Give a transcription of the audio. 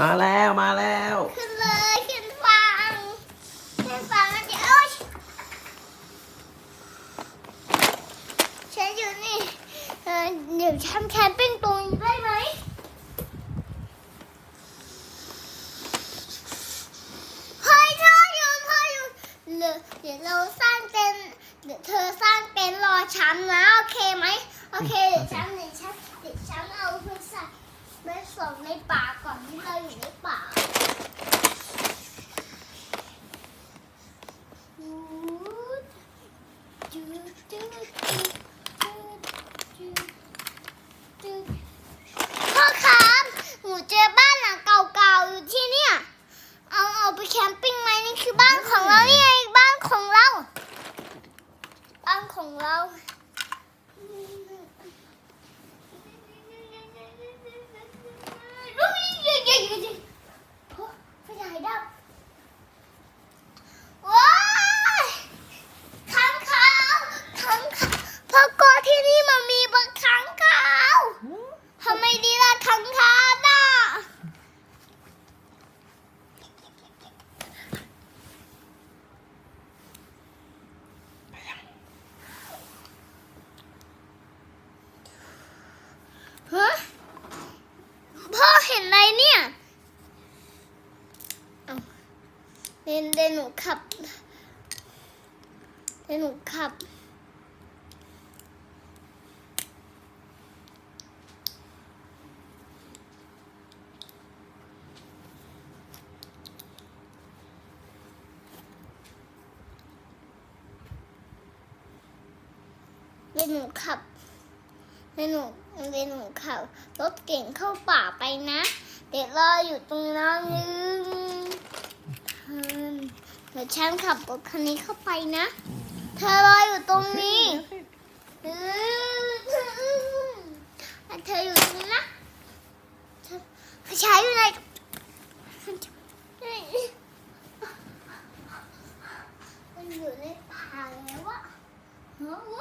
มาแล้วมาแล้ว ขึ้นเลยขึ้นฟังขึ้นฟังเดี๋ยวโอ๊ยฉันอยู่นี่เออเดี๋ยวทำแคมปิ้งตรงนี้ได้ไหมเฮ้ยเธออยู่เธออยู่เดี๋ยวเดี๋ยวเราสร้างเต็นท์เดี๋ยวเธอสร้างเต็นท์รอฉันนะโอเคไหมโอเคเดี๋ยวฉันเดี๋ยวฉันเดี๋ยวฉันเอาไปใส่ ไม่ส่งในป่าก่อนที่เราอยู่ในป่า พ่อครับหนูเจอบ้านหลังเก่าๆอยู่ที่เนี่ย เอาเอาไปแคมปิ้งไหมนี่คือบ้านของเรานี่ไงบ้านของเรา บ้านของเรา อุ๊ยเย้เย้เย้เย้โอ้ไฟฉายดับว้ายค้างคาวค้างคาวเพราะกลัวที่นี่มันมีบางค้างคาวทำไมดีล่ะค้างคาวน่ะ ฮะพ่อเห็นอะไรเนี่ยเอ้าเดนเดนหนูขับเดนหนูขับ เดี๋ยวหนูขับ เดี๋ยวหนูเดี๋ยวหนูขับรถเก่งเข้าป่าไปนะ เดี๋ยวรออยู่ตรงนั้นนึงอืมเดี๋ยวฉันขับรถคันนี้เข้าไปนะ เธอรออยู่ตรงนี้อืมเธออยู่ตรงนี้นะเธอใช้อยู่ไหนมันอยู่ในป่าแล้วอะโอ้โห